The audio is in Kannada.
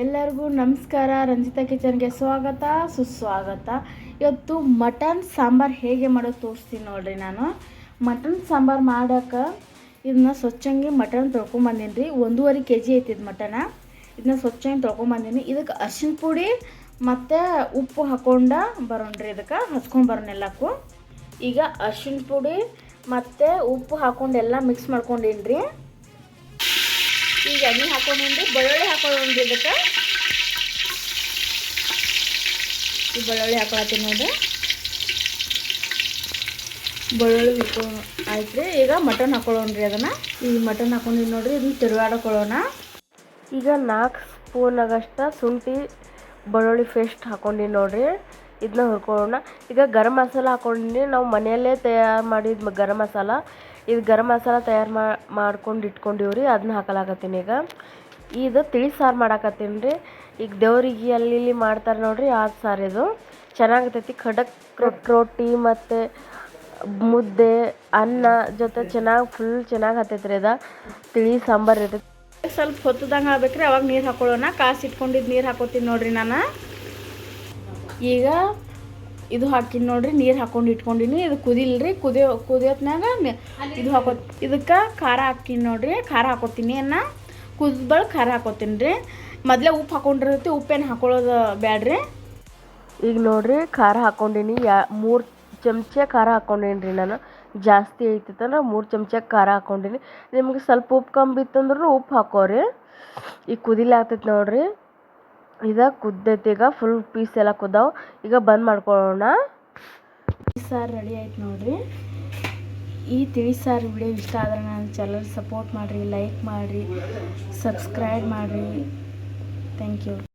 ಎಲ್ಲರಿಗೂ ನಮಸ್ಕಾರ. ರಂಜಿತಾ ಕಿಚನ್ಗೆ ಸ್ವಾಗತ, ಸುಸ್ವಾಗತ. ಇವತ್ತು ಮಟನ್ ಸಾಂಬಾರು ಹೇಗೆ ಮಾಡೋದು ತೋರಿಸ್ತೀನಿ ನೋಡಿರಿ ನಾನು. ಮಟನ್ ಸಾಂಬಾರು ಮಾಡೋಕೆ ಇದನ್ನ ಸ್ವಚ್ಛಂಗೆ ಮಟನ್ ತೊಳ್ಕೊಂಬಂದೀನಿ ರೀ. ಒಂದೂವರೆ ಕೆ ಜಿ ಐತಿ ಇದು ಮಟನ. ಇದನ್ನ ಸ್ವಚ್ಛಂಗಿ ತೊಳ್ಕೊಂಬಂದೀನಿ ಇದಕ್ಕೆ ಅರ್ಶಿನ ಪುಡಿ ಮತ್ತು ಉಪ್ಪು ಹಾಕೊಂಡ ಬರೋಣ್ರಿ ಇದಕ್ಕೆ. ಹಚ್ಕೊಂಡು ಬರೋಣ ಎಲ್ಲಕ್ಕೂ. ಈಗ ಅರ್ಶಿನ ಪುಡಿ ಮತ್ತು ಉಪ್ಪು ಹಾಕೊಂಡು ಎಲ್ಲ ಮಿಕ್ಸ್ ಮಾಡ್ಕೊಂಡೀನಿ ರೀ. ಈಗ ಎಣ್ಣೆ ಹಾಕೊಂಡು ಬೆಳ್ಳುಳ್ಳಿ ಹಾಕೊಂಡು ಇದಕ್ಕೆ ಈ ಬೆಳ್ಳುಳ್ಳಿ ಹಾಕೊಳತ್ತೀನಿ ನೋಡ್ರಿ ಬೆಳ್ಳುಳ್ಳಿ ಹಿಡ್ಕೊ ಆಯ್ತು ರೀ ಈಗ ಮಟನ್ ಹಾಕೊಳ್ಳೋಣ್ರಿ ಅದನ್ನು. ಈ ಮಟನ್ ಹಾಕೊಂಡಿನಿ ನೋಡ್ರಿ, ಇದನ್ನ ತಿರುಗಾಡಕೊಳ್ಳೋಣ. ಈಗ ನಾಲ್ಕು ಸ್ಪೂನಾಗಷ್ಟ ಶುಂಠಿ ಬೆಳ್ಳುಳ್ಳಿ ಪೇಸ್ಟ್ ಹಾಕೊಂಡು ನೋಡಿರಿ. ಇದನ್ನ ಹುರ್ಕೊಳ್ಳೋಣ. ಈಗ ಗರಂ ಮಸಾಲ ಹಾಕೊಂಡಿನಿ. ನಾವು ಮನೆಯಲ್ಲೇ ತಯಾರು ಮಾಡಿದ ಗರಂ ಮಸಾಲ. ಇದು ಗರಂ ಮಸಾಲ ತಯಾರು ಮಾಡ್ಕೊಂಡು ಇಟ್ಕೊಂಡಿವ್ರಿ ಅದನ್ನ ಹಾಕಲಾಕತ್ತೀನಿ ಈಗ. ಇದು ತಿಳಿ ಸಾರು ಮಾಡಾಕತ್ತೀನಿ ರೀ. ಈಗ ದೇವ್ರಿಗೆ ಅಲ್ಲಿ ಇಲ್ಲಿ ಮಾಡ್ತಾರೆ ನೋಡ್ರಿ ಆ ಸಾರು ಇದು. ಚೆನ್ನಾಗಿರ್ತೈತಿ ಖಡಕ್ ರೊಟ್ಟಿ ಮತ್ತು ಮುದ್ದೆ, ಅನ್ನ ಜೊತೆ ಚೆನ್ನಾಗಿ ಫುಲ್ ಚೆನ್ನಾಗಿ ಹತ್ತೈತಿ ರೀ ಇದು. ತಿಳಿ ಸಾಂಬಾರು ಇರ್ತೈತಿ. ಸ್ವಲ್ಪ ಹೊತ್ತದಂಗೆ ಆಗ್ಬೇಕ್ರಿ, ಅವಾಗ ನೀರು ಹಾಕೊಳ್ಳೋಣ. ಕಾಸು ಇಟ್ಕೊಂಡಿದ್ದು ನೀರು ಹಾಕೋತೀನಿ ನೋಡ್ರಿ ನಾನು. ಈಗ ಇದು ಹಾಕಿನಿ ನೋಡ್ರಿ ನೀರು ಹಾಕೊಂಡು ಇಟ್ಕೊಂಡಿನಿ. ಇದು ಕುದಿಲ್ರಿ ಕುದಿಯೋ ಕುದಿಯೋತ್ನಾಗ ಇದು ಹಾಕೋ ಇದಕ್ಕೆ ಖಾರ ಹಾಕಿ ನೋಡ್ರಿ ಖಾರ ಹಾಕೋತೀನಿ ಅನ್ನ ಕುದ್ಬಳ್ ಖಾರ ಹಾಕೋತೀನಿ ರೀ ಮೊದಲೇ ಉಪ್ಪು ಹಾಕೊಂಡಿರುತ್ತೆ ಉಪ್ಪೇನು ಹಾಕೊಳ್ಳೋದು ಬ್ಯಾಡ್ರಿ. ಈಗ ನೋಡ್ರಿ ಖಾರ ಹಾಕೊಂಡಿನಿ. ಯಾ ಮೂರು ಚಮಚ ಖಾರ ಹಾಕೊಂಡೇನಿ ರೀ ನಾನು. ಜಾಸ್ತಿ ಐತಿತ್ತಂದ್ರೆ ಮೂರು ಚಮಚ ಖಾರ ಹಾಕೊಂಡಿನಿ. ನಿಮಗೆ ಸ್ವಲ್ಪ ಉಪ್ಪು ಕಮ್ಮಿ ಇತ್ತಂದ್ರೂ ಉಪ್ಪು ಹಾಕೋರಿ. ಈಗ ಕುದಿಲಾಗ್ತೈತೆ ನೋಡ್ರಿ. ಇದು ಕುದ್ದೈತಿ, ಈಗ ಫುಲ್ ಪೀಸ್ ಎಲ್ಲ ಕುದ್ದಾವ. ಈಗ ಬಂದ್ ಮಾಡ್ಕೊಳ್ಳೋಣ. ಈ ಸಾರು ರೆಡಿ ಆಯ್ತು ನೋಡ್ರಿ. ಈ ತಿಳಿ ಸಾರು ವಿಡಿಯೋ ಇಷ್ಟ ಆದ್ರೆ ನನ್ನ ಚಾನಲ್ ಸಪೋರ್ಟ್ ಮಾಡಿರಿ ಲೈಕ್ ಮಾಡಿರಿ ಸಬ್ಸ್ಕ್ರೈಬ್ ಮಾಡಿರಿ. Thank you